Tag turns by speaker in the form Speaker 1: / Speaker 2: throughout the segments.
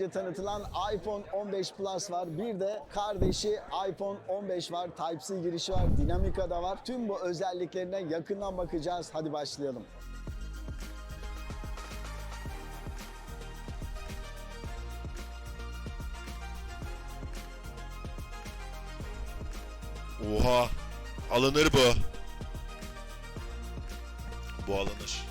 Speaker 1: önce tanıtılan iPhone 15 Plus var. Bir de kardeşi iPhone 15 var. Type-C girişi var. Dinamika da var. Tüm bu özelliklerine yakından bakacağız. Hadi başlayalım.
Speaker 2: Oha. Alınır bu. Bu alınır.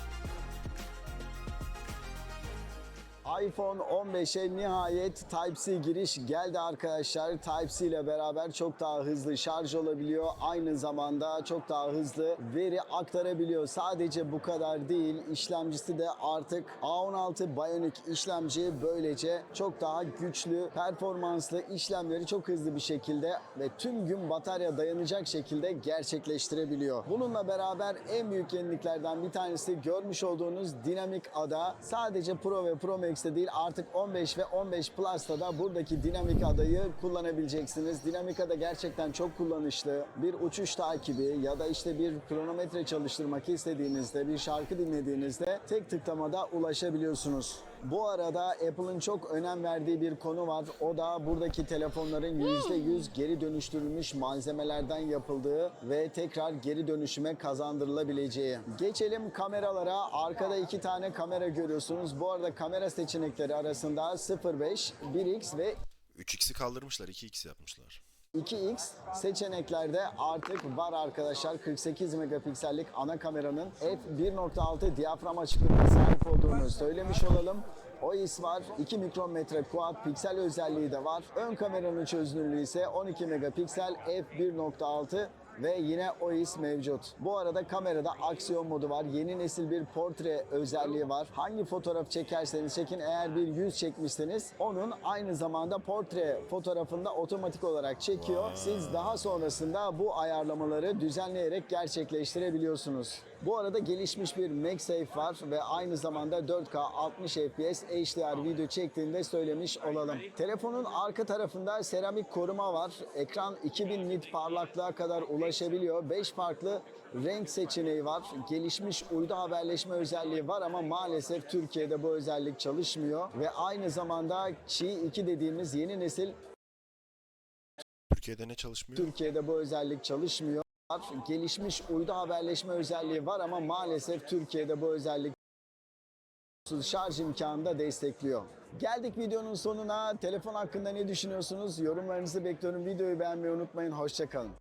Speaker 1: iPhone 15'e nihayet Type-C giriş geldi arkadaşlar. Type-C ile beraber çok daha hızlı şarj olabiliyor. Aynı zamanda çok daha hızlı veri aktarabiliyor. Sadece bu kadar değil. İşlemcisi de artık A16 Bionic işlemci böylece çok daha güçlü, performanslı işlemleri çok hızlı bir şekilde ve tüm gün batarya dayanacak şekilde gerçekleştirebiliyor. Bununla beraber en büyük yeniliklerden bir tanesi görmüş olduğunuz dinamik ada. Sadece Pro ve Pro Max'te değil artık 15 ve 15 Plus'ta da buradaki dinamik adayı kullanabileceksiniz. Dinamik ada gerçekten çok kullanışlı. Bir uçuş takibi ya da işte bir kronometre çalıştırmak istediğinizde, bir şarkı dinlediğinizde tek tıklamada ulaşabiliyorsunuz. Bu arada Apple'ın çok önem verdiği bir konu var. O da buradaki telefonların %100 geri dönüştürülmüş malzemelerden yapıldığı ve tekrar geri dönüşüme kazandırılabileceği. Geçelim kameralara. Arkada iki tane kamera görüyorsunuz. Bu arada kamera seçenekleri arasında 0.5, 1x ve
Speaker 2: 3x'i kaldırmışlar 2x yapmışlar.
Speaker 1: 2x seçeneklerde artık var arkadaşlar. 48 megapiksellik ana kameranın f1.6 diyafram açıklığına sahip olduğunu söylemiş olalım. OIS var. 2 mikrometre quad piksel özelliği de var. Ön kameranın çözünürlüğü ise 12 megapiksel f1.6 ve yine OIS mevcut. Bu arada kamerada aksiyon modu var. Yeni nesil bir portre özelliği var. Hangi fotoğraf çekerseniz çekin eğer bir yüz çekmişseniz onun aynı zamanda portre fotoğrafında otomatik olarak çekiyor. Siz daha sonrasında bu ayarlamaları düzenleyerek gerçekleştirebiliyorsunuz. Bu arada gelişmiş bir MagSafe var ve aynı zamanda 4K 60 FPS HDR video çektiğinde söylemiş olalım. Telefonun arka tarafında seramik koruma var. Ekran 2000 nit parlaklığa kadar ulaşabiliyor. 5 farklı renk seçeneği var. Gelişmiş uydu haberleşme özelliği var ama maalesef Türkiye'de bu özellik çalışmıyor. Ve aynı zamanda Qi 2 dediğimiz yeni nesil
Speaker 2: Türkiye'de ne çalışmıyor?
Speaker 1: Türkiye'de bu özellik çalışmıyor. Gelişmiş uydu haberleşme özelliği var ama maalesef Türkiye'de bu özellik şarj imkanını da destekliyor. Geldik videonun sonuna. Telefon hakkında ne düşünüyorsunuz? Yorumlarınızı bekliyorum. Videoyu beğenmeyi unutmayın. Hoşçakalın.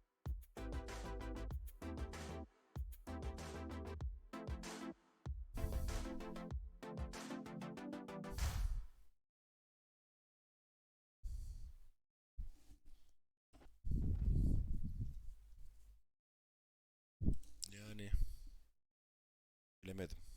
Speaker 2: le meto.